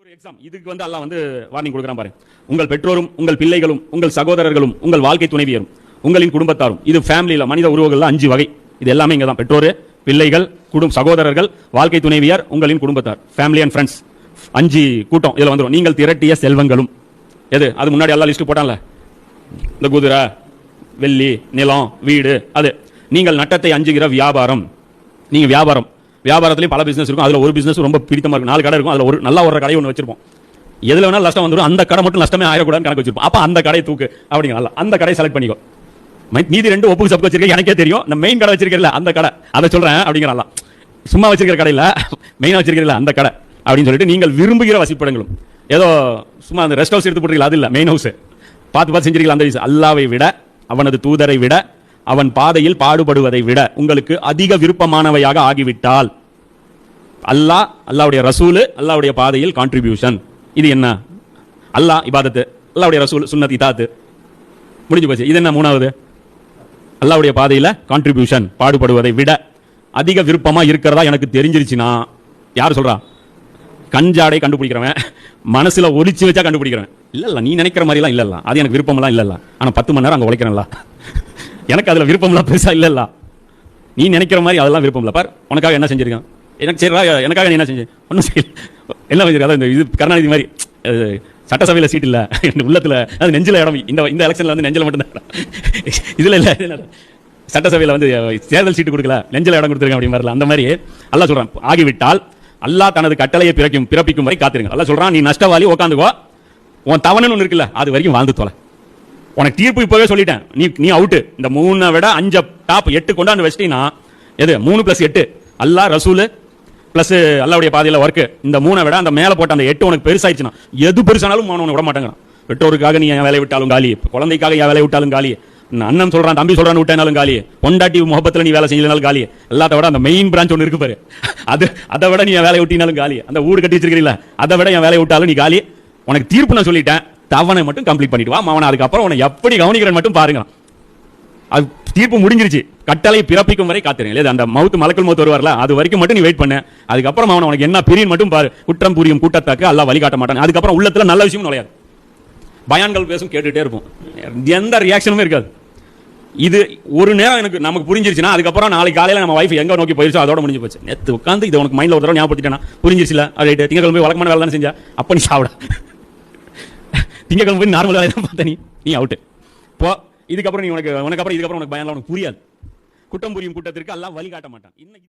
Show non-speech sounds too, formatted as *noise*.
ஒரு எக்ஸாம் இதுக்கு வந்து அல்லாஹ் வந்து வார்னிங் கொடுக்குறான் பாருங்க உங்கள் பெற்றோரும் உங்கள் பிள்ளைகளும் உங்கள் சகோதரர்களும் உங்கள் வாழ்க்கை துணைவியரும் உங்களின் குடும்பத்தாரும் இது ஃபேமிலியில் மனித உறவுகள்ல அஞ்சு வகை. இது எல்லாமே இங்கே தான் பெற்றோர் பிள்ளைகள் குடும் சகோதரர்கள் வாழ்க்கை துணைவியார் உங்களின் குடும்பத்தார் ஃபேமிலி அண்ட் ஃப்ரெண்ட்ஸ் அஞ்சு கூட்டம் இதில் வந்துடும் நீங்கள் திரட்டிய செல்வங்களும். எது? அது முன்னாடி எல்லாம் லிஸ்ட் போட்டான்ல? இந்த குதிரை வெள்ளி நிலம் வீடு அது. நீங்கள் நட்டத்தை அஞ்சுகிற வியாபாரம். நீங்கள் வியாபாரம். வியாபாரத்துலேயும் பல பிஸ்னஸ் இருக்கும். அதில் ஒரு பிஸ்னஸ் ரொம்ப பிடித்தமாக இருக்கும். நாலு கடை இருக்கும். அதில் ஒரு நல்லா ஒரு கடை ஒன்று வச்சிருப்போம். எதில் வேணாலும் நஷ்டம் வந்துடும் அந்த கடை மட்டும் நஷ்டமே ஆகக்கூடாதுன்னு கணக்கு வச்சிருப்போம். அப்போ அந்த கடை தூக்கு. அப்படிங்க நல்லா. அந்த கடையை செலக்ட் பண்ணிக்கோ. மீதி ரெண்டு ஒப்புக்கு சப்புக்கு வச்சிருக்கேன் எனக்கே தெரியும். நான் மெயின் கடை வச்சிருக்கல அந்த கடை. அதை சொல்கிறேன் அப்படிங்கிறான் சும்மா வச்சிருக்கிற கடையில் மெயினாக வச்சிருக்கிறீங்களா அந்த கடை. அப்படின்னு சொல்லிட்டு நீங்கள் விரும்புகிற வசிப்பிடங்களும். ஏதோ சும்மா அந்த ரெஸ்ட் ஹவுஸ் எடுத்து போட்டுருக்கீங்களா? அது இல்லை. மெயின் ஹவுஸ் பார்த்து பார்த்து செஞ்சிருக்கீங்களா அந்த அல்லாவை விட அவனது தூதரை விட அவன் பாதையில் பாடுபடுவதை விட உங்களுக்கு அதிக விருப்பமானவையாக ஆகிவிட்டால் அல்லாஹ் அல்லாவுடைய ரசூலு அல்லாவுடைய பாதையில் கான்ட்ரிபியூஷன் இது என்ன? அல்லாஹ் இபாதத்து. அல்லாவுடைய ரசூல் சுன்னத் இதாத்து. முடிஞ்சு போச்சு. இது என்ன மூணாவது? அல்லாவுடைய பாதையில் கான்ட்ரிபியூஷன் பாடுபடுவதை விட அதிக விருப்பமாக இருக்கிறதா எனக்கு தெரிஞ்சிருச்சுன்னா யார் சொல்கிறா கஞ்சாடை கண்டுபிடிக்கிறவன். மனசில் ஒலிச்சு வச்சா கண்டுபிடிக்கிறவன். இல்லை இல்லை நீ நினைக்கிற மாதிரிலாம் இல்லைல்ல. அது எனக்கு விருப்பமெல்லாம் இல்லைல்ல. ஆனால் பத்து மணி நேரம் அங்கே உழைக்கிறேன்ல. எனக்கு அதில் விருப்பம்லாம் பெருசா இல்லைல்ல. நீ நினைக்கிற மாதிரி அதெல்லாம் விருப்பம் இல்லை. பார் உனக்காக என்ன செஞ்சிருக்கான்? எனக்கு சரி எனக்காக நீ என்ன செஞ்சேன் ஒன்றும் செய்யல. என்ன செஞ்சிருக்கா அதான் இந்த இது கருணாநிதி மாதிரி சட்டசபையில் சீட் இல்லை. என் உள்ளத்தில் அது *laughs* நெஞ்சில் இடம் இந்த இந்த எலெக்ஷனில் வந்து நெஞ்சில் மட்டும் *laughs* இதில் இல்லை சட்டசபையில் வந்து தேர்தல் சீட்டு கொடுக்கல. நெஞ்சில் இடம் கொடுத்துருக்கேன் அப்படி மாதிரில அந்த மாதிரி அல்லா சொல்கிறான் ஆகிவிட்டால் அல்லாஹ் தனது கட்டளையை பிறக்கும் பிறப்பிக்கும் வரை காத்திருங்க அல்லா சொல்கிறான் நீ நஷ்டவாளி உட்காந்துக்கோ உன் தவணுன்னு ஒன்று இருக்குல்ல அது வரைக்கும் வாழ்ந்து தொலை. உனக்கு தீர்ப்பு இப்பவே சொல்லிட்டேன். நீ நீ அவுட்டு இந்த மூணை விட அஞ்சு டாப் எட்டு கொண்டாந்து வச்சிட்டீங்கன்னா எது? மூணு பிளஸ் எட்டு. அல்லா ரசூலு பிளஸ் அல்லாவுடைய பாதையில் ஒர்க்கு இந்த மூணை விட அந்த மேலே போட்ட அந்த எட்டு உனக்கு பெருசாயிடுச்சுன்னா எது பெருசானாலும் உனக்கு விட மாட்டேங்கிறான் பெற்றோருக்காக நீ என் வேலையை விட்டாலும் காலி. குழந்தைக்காக என் வேலையை விட்டாலும் காலி. நான் அண்ணன் சொல்றான் தம்பி சொல்றான்னு விட்டேனாலும் காலி. பொண்டாட்டி முகப்பத்தில் நீ வேலை செய்யலனாலும் காலி. எல்லாத்த விட அந்த மெயின் பிரான்ச் ஒன்று இருக்கு பாரு. அது அதை விட நீ என் வேலையை விட்டினாலும் காலி. அந்த ஊடு கட்டி வச்சிருக்கிறீங்களா அதை விட என் வேலையை விட்டாலும் நீ காலி. உனக்கு தீர்ப்பு நான் சொல்லிட்டேன். தவணை மட்டும் கம்ப்ளீட் பண்ணிட்டு வா அவனை அதுக்கப்புறம் உன்னை எப்படி கவனிக்கிறேன் மட்டும் பாருங்க. அது தீர்ப்பு முடிஞ்சிருச்சு. கட்டளை பிறப்பிக்கும் வரை காத்திருங்க. அந்த மவுத்து மலக்கல் மௌத்து வருவார்ல அது வரைக்கும் மட்டும் நீ வெயிட் பண்ண. அதுக்கப்புறம் அவன் உனக்கு என்ன பிரியும் மட்டும் பாரு. குற்றம் புரியும் கூட்டத்தாக்கு அல்லாஹ் வழிகாட்ட மாட்டான். அதுக்கப்புறம் உள்ளத்துல நல்ல விஷயம் நுழையாது. பயான்கள் பேசும் கேட்டுகிட்டே இருப்போம். எந்த ரியாக்ஷனுமே இருக்காது. இது ஒரு நேரம் எனக்கு நமக்கு புரிஞ்சிருச்சுன்னா அதுக்கப்புறம் நாளைக்கு காலையில் நம்ம வைஃப் எங்கே நோக்கி போயிருச்சோ அதோட முடிஞ்சு போச்சு. நேற்று உட்காந்து இது உனக்கு மைண்ட்ல ஒரு தடவை ஞாபகப்படுத்திட்டேன்னா புரிஞ்சிருச்சுல? ரைட்டு. திங்கக்கிழமை போய் வழக்கமான வேலை தானே செஞ்சா? அப்போ நீ சாப்பிட திங்கக்கிழமை போய் நார்மல் தான் பார்த்த நீ. நீ அவுட்டு போ. இதுக்கப்புறம் நீ உனக்கு உனக்கு அப்புறம் இதுக்கப்புறம் உனக்கு பயம்லாம் உனக்கு புரியாது. குட்டம் புரியும் கூட்டத்திற்கு எல்லாம் வழி காட்ட மாட்டான். இன்னைக்கு